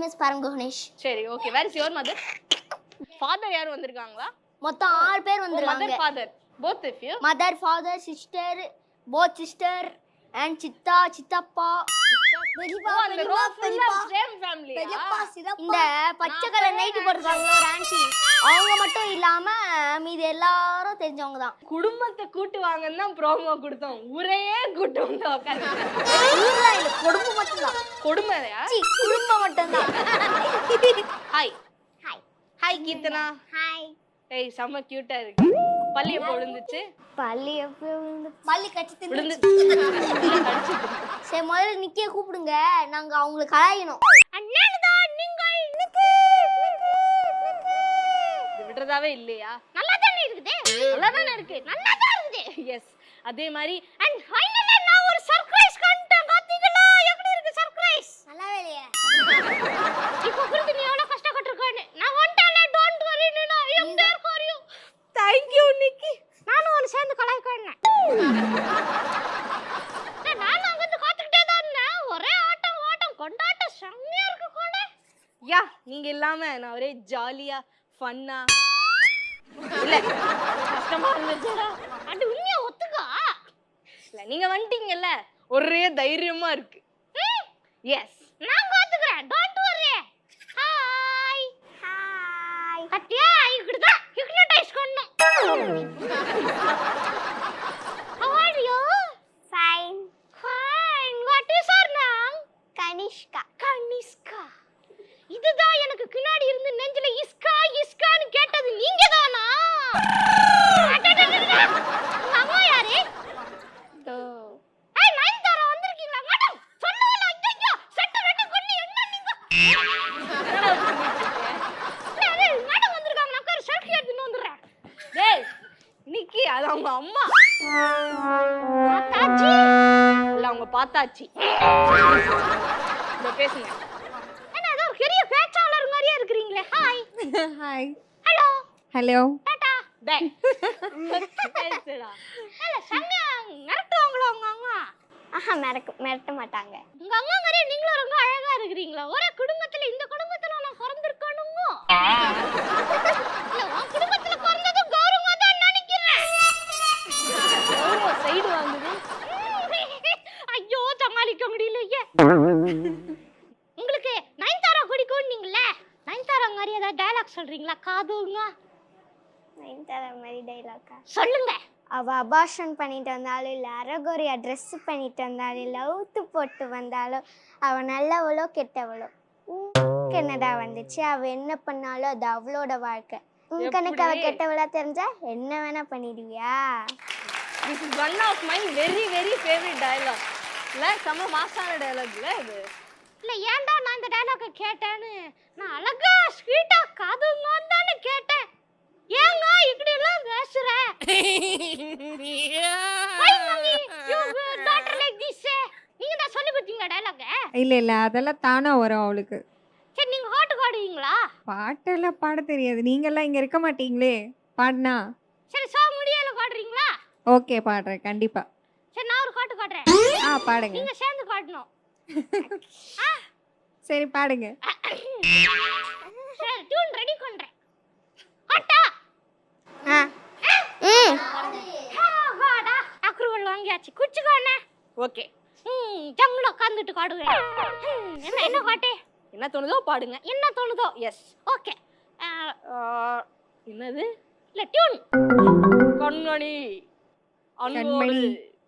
Name is பரங்கோனேஷ் சரி okay where is your mother father யாரும் வந்திருக்காங்களா? மொத்தம் ஆறு பேர் மதர் வந்துருக்காங்க. Father both if you mother father sister both sister and Siddha சித்தப்பா. பெரியப்பா, அந்த பெரியப்பா, ரோ ஃபுல்லா பெரியப்பா, சேம் ஃபேமிலியா பெரியப்பா, இந்த பச்சை கலர் நைட்டி ஒரு ஆன்ட்டி? அவங்க மட்டும் இல்லாம மீதி எல்லாரும் தெரிஞ்சவங்க தான் குடும்பத்தை கூட்டு வாங்கன்னு தான் ப்ரோமோ கொடுத்தோம். ஊரையே கூட்டு வந்து உட்காந்து ஊர்லாம் இல்ல குடும்பம் கொடுமையா சி, குடும்பம் மட்டும்தான் hi hi hi Keerthana hi ஏய் செம்ம கியூட்டா இருக்கு. பள்ளி எப்போ விழுந்துச்சு? பள்ளி எப்போ விழுந்து? பள்ளி கட்டி விழுந்து தின்னு கடிச்சிட்டு. சரி முதல்ல நிக்கிய கூப்பிடுங்க. நாங்க அவங்களுக்கு கலாயணும். விடுறதாவே இல்லையா? நல்லா தானே இருக்குது? நல்லா தானே இருக்கு? நல்லா தான் இருக்குது. எஸ் அதே மாதிரி அண்ட் ஃபைனலி நீங்க இல்லாம நான் ஒரே ஜாலியா ஃபன்னா இல்ல கஷ்டமா இருந்துச்சுடா. அது உண்மையா ஒத்துக்கா? இல்ல நீங்க வந்துட்டீங்கல்ல ஒரே தைரியமா இருக்கு. எஸ் நான் பாத்துக்கிறேன் டோன்ட் வரி ஹாய் ஹாய் கத்தியா இப்படி தான் ஹிப்னோடைஸ் பண்ணனும் அது அவங்க அம்மா இல்ல அவங்க பாத்தாச்சி இந்த பேசுங்க. என்ன ஏதோ ஒரு பெரிய பேச்சாளர் மாதிரியே இருக்கிறீங்களே. Hi hi hello hello tata டேய் பேசுடா இல்ல செம்மையா மிரட்டுவாங்களோ உங்க அம்மா? ஆஹா மிரக்க மிரட்ட மாட்டாங்க. உங்க அம்மா மாதிரியே நீங்களும் ரொம்ப அழகா இருக்கிறீங்களா? ஒரே குடும்பத்துல இந்த குடும்பத்துல நான் பிறந்திருக்கணுமோ இல்ல உன் குடும்பத்துல பிறந்ததும் கௌரவமா தான் நினைக்கிறேன் சைடு வாங்குது ஐயோ சமாளிக்க முடியலையே உங்களுக்கு நயன்தாரா பிடிக்கும் நீங்களே நயன்தாரா மாதிரி ஏதாவது டயலாக் சொல்றீங்களா காதுங்க? நயன்தாரா மாதிரி டைலாக்கா சொல்லுங்க. அவ அபாஷன் பண்ணிட்டு வந்தாலும் இல்லை அறகுறையா ட்ரெஸ் பண்ணிட்டு வந்தாலும் இல்லை போட்டு வந்தாலும் அவ நல்லவளோ கெட்டவளோ? என்னடா வந்துச்சு? அவ என்ன பண்ணாலும் அது அவளோட வாழ்க்கை. உன் கணக்கு அவ எப்படி? கெட்டவளா தெரிஞ்சா என்ன வேணா பண்ணிடுவியா? This is one of my very very favourite dialogue இல்ல செம்ம மாசான டயலாக் இல்ல இது? இல்ல ஏன்டா நான் இந்த டயலாக கேட்டேன்னு? நான் அழகா ஸ்வீட்டா தானே கேட்டேன். ஏங்க இப்படி எல்லாம் பேசுற like this? நீங்க தான் சொல்லி கொடுத்தீங்க டயலாக இல்லை இல்லை. அதெல்லாம் தானா வரும் அவளுக்கு. சரி நீங்க ஹாட் பாடுவீங்களா? பாட்டெல்லாம் பாட தெரியாது. நீங்கெல்லாம் இங்கே இருக்க மாட்டீங்களே. பாடினா? சரி சா முடியல பாடுறீங்களா? ஓகே பாடுறேன். கண்டிப்பா. ஆ பாடுங்க. நீங்க சேர்ந்து காட்டணும் சரி பாடுங்க. சரி டியூன் ரெடி பண்றேன். ஹாட்டா ஆ. ம். வாடா. அக்ரூவல் வாங்கியாச்சு. குச்சிக்கோண்ணே ஓகே. ம் ஜம்முல உட்காந்துட்டு காடுவேன் ம், என்ன என்ன பாட்டு? என்ன தோணுதோ பாடுங்க. என்ன தோணுதோ? Yes okay. என்னது? இல்ல டியூன் கண்மணி. அன்போடு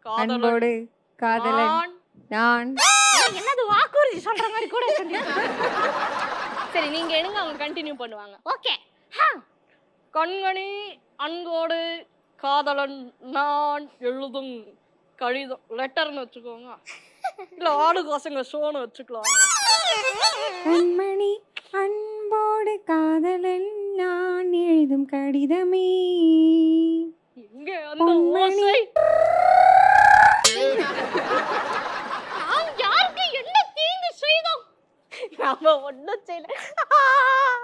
கண்மணி, காதலன். நான். என்னது வாக்குறுதி சொல்ற மாதிரி கூட சரி நீங்க எடுங்க அவங்க கண்டினியூ பண்ணுவாங்க. ஓகே கண்மணி அன்போடு காதலன் நான் எழுதும் கடிதம் லெட்டர்னு வச்சுக்கோங்க. இல்ல ஆடு காசுங்க ஷோன்னு வச்சுக்கலாம் கண்மணி அன்போடு காதலன் நான் எழுதும் கடிதமே. 好吧我认真了啊